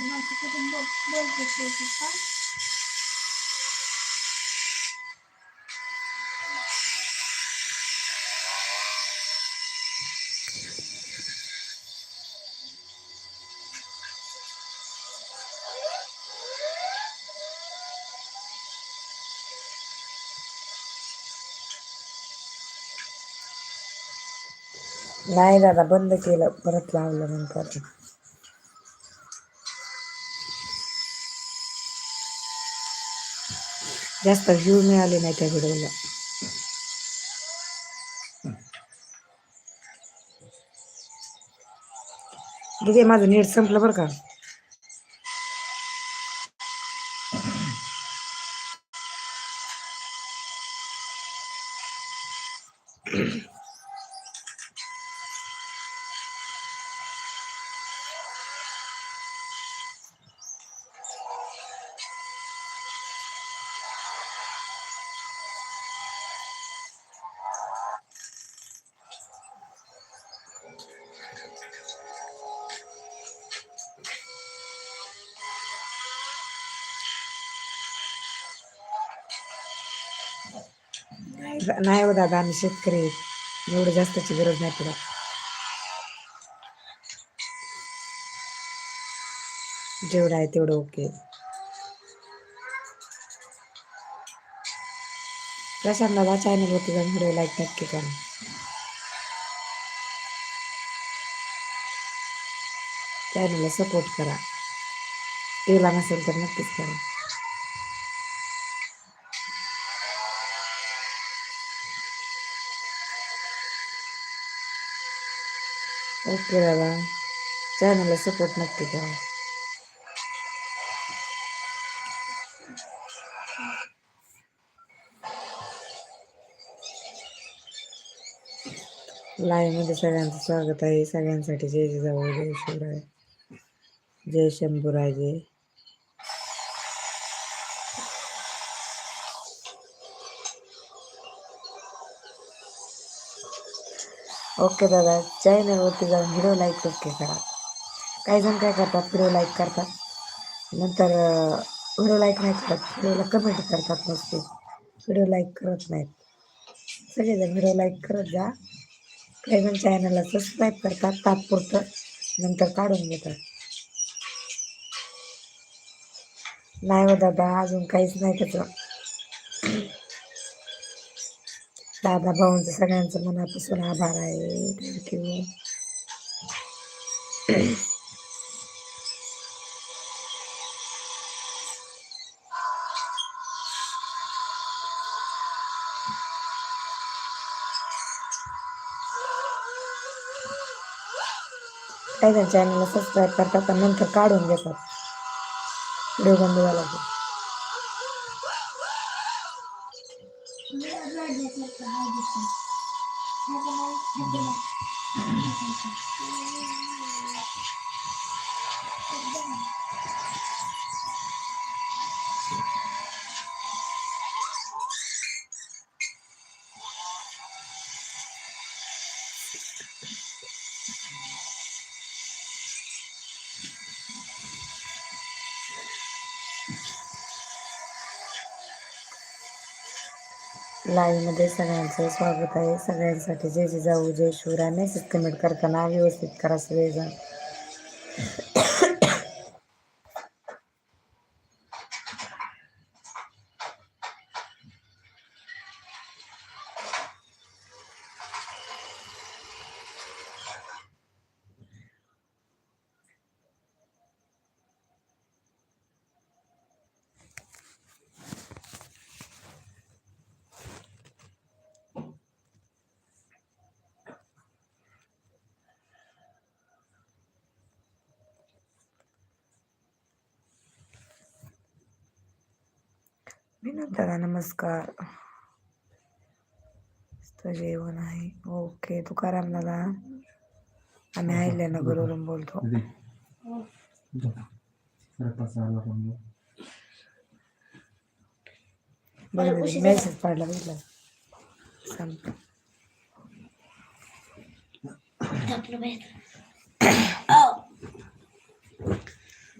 बोलते ते पप्पा नाही दादा बंद केलं परत लावलं नंतर जास्त व्ह्यू मिळाले नाही त्या व्हिडिओला दिदी माझं नेट संपलं बरं का. नाही हो दादा आम्ही शेतकरी एवढं जास्तची गरज नाही पडत. जेवढं आहे तेवढं ओके प्रशांत दादा चॅनलवरती जाऊन व्हिडिओ लाईक नक्की करा. चॅनलला सपोर्ट करा. केला नसेल तर नक्कीच करा. ओके दादा चॅनलला सपोर्ट नक्की करा. लाईव्हमध्ये सगळ्यांचं स्वागत आहे. सगळ्यांसाठी जय जिजाऊ जय शिवराय. जय शंभूराजे. ओके दादा चॅनलवरती जाऊन व्हिडिओ लाईक ओके करा. काही जण काय करतात व्हिडिओ लाईक करतात. नंतर व्हिडिओ लाईक नाही करत व्हिडिओला कमेंट करतात नुसते व्हिडिओ लाईक करत नाहीत. सगळेजण व्हिडिओ लाईक करत जा. काही जण चॅनलला सबस्क्राईब करतात तात्पुरतं. नंतर काढून घेतात. नाही हो दादा अजून काहीच नाही त्याचं. दादा भाऊंचं सगळ्यांचं मनापासून आभार आहे. थँक्यू काही जण चॅनलला सबस्क्राईब करतात नंतर काढून घेतात व्हिडिओ बंद झाला की. Have a nice, have a nice, have a nice. मध्ये सगळ्यांचं स्वागत आहे. सगळ्यांसाठी जय जिजाऊ जय शिवराय. मेसेज कमेंट करताना व्यवस्थित करा सगळेजण. विनोद दादा नमस्कार जेवण आहे. ओके तुकाराम दादा. आम्ही अहिल्यानगरवरून बोलतो. मेसेज पाडला बघितला